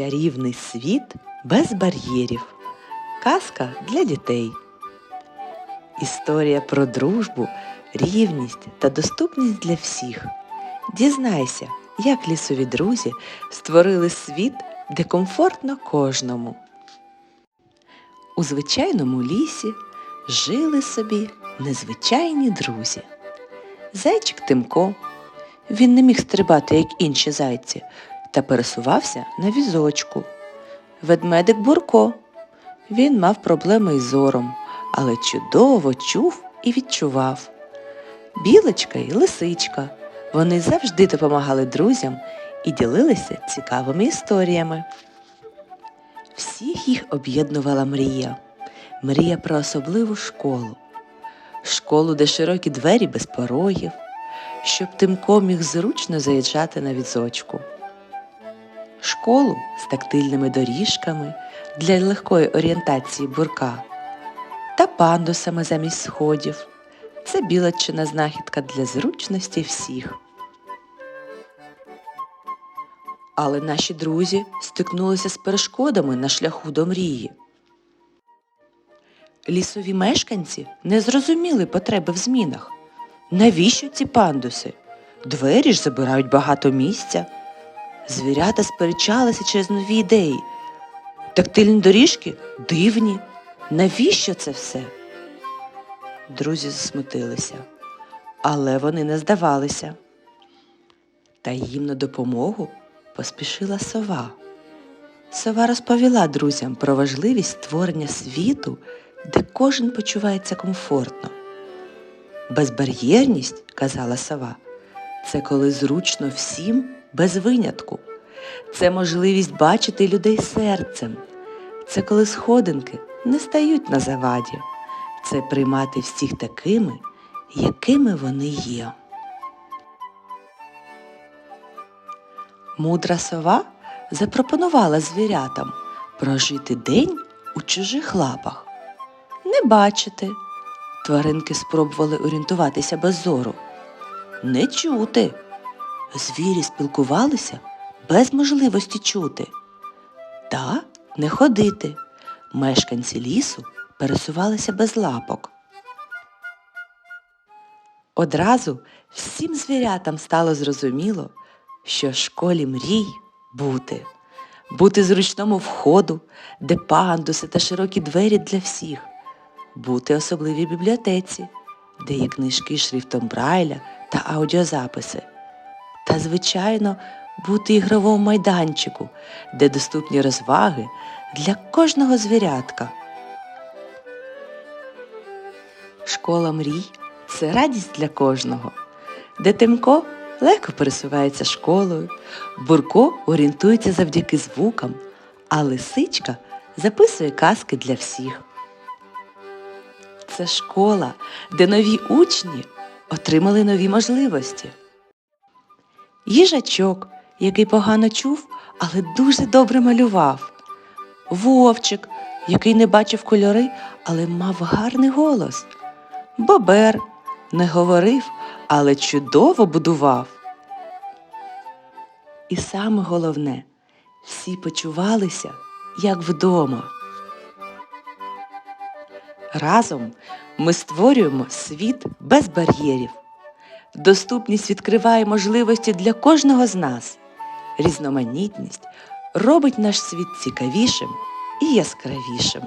Чарівний світ без бар'єрів. Казка для дітей. Історія про дружбу, рівність та доступність для всіх. Дізнайся, як лісові друзі створили світ, де комфортно кожному. У звичайному лісі жили собі незвичайні друзі. Зайчик Тимко. Він не міг стрибати, як інші зайці, та пересувався на візочку. Ведмедик Бурко. Він мав проблеми із зором, але чудово чув і відчував. Білочка і лисичка. Вони завжди допомагали друзям і ділилися цікавими історіями. Всіх їх об'єднувала мрія. Мрія про особливу школу. Школу, де широкі двері без порогів, щоб Тимко міг зручно заїжджати на візочку. Школу з тактильними доріжками для легкої орієнтації бурка та пандусами замість сходів. Це білочина знахідка для зручності всіх. Але наші друзі стикнулися з перешкодами на шляху до мрії. Лісові мешканці не зрозуміли потреби в змінах. Навіщо ці пандуси? Двері ж забирають багато місця. Звірята сперечалися через нові ідеї. Тактильні доріжки дивні. Навіщо це все? Друзі засмутилися, але вони не здавалися. Та їм на допомогу поспішила сова. Сова розповіла друзям про важливість створення світу, де кожен почувається комфортно. Безбар'єрність, казала сова, це коли зручно всім без винятку. Це можливість бачити людей серцем. Це коли сходинки не стають на заваді. Це приймати всіх такими, якими вони є. Мудра сова запропонувала звірятам прожити день у чужих лапах. Не бачити. Тваринки спробували орієнтуватися без зору. Не чути. Звірі спілкувалися без можливості чути. Та не ходити. Мешканці лісу пересувалися без лапок. Одразу всім звірятам стало зрозуміло, що в школі мрій бути, бути зручному входу, де пандуси та широкі двері для всіх, бути особливій бібліотеці, де є книжки шрифтом Брайля та аудіозаписи. Та, звичайно, бути ігровому майданчику, де доступні розваги для кожного звірятка. Школа мрій це радість для кожного, де Тимко легко пересувається школою, Бурко орієнтується завдяки звукам, а лисичка записує казки для всіх. Це школа, де нові учні отримали нові можливості. Їжачок, який погано чув, але дуже добре малював. Вовчик, який не бачив кольори, але мав гарний голос. Бобер не говорив, але чудово будував. І саме головне, всі почувалися як вдома. Разом ми створюємо світ без бар'єрів. Доступність відкриває можливості для кожного з нас. Різноманітність робить наш світ цікавішим і яскравішим.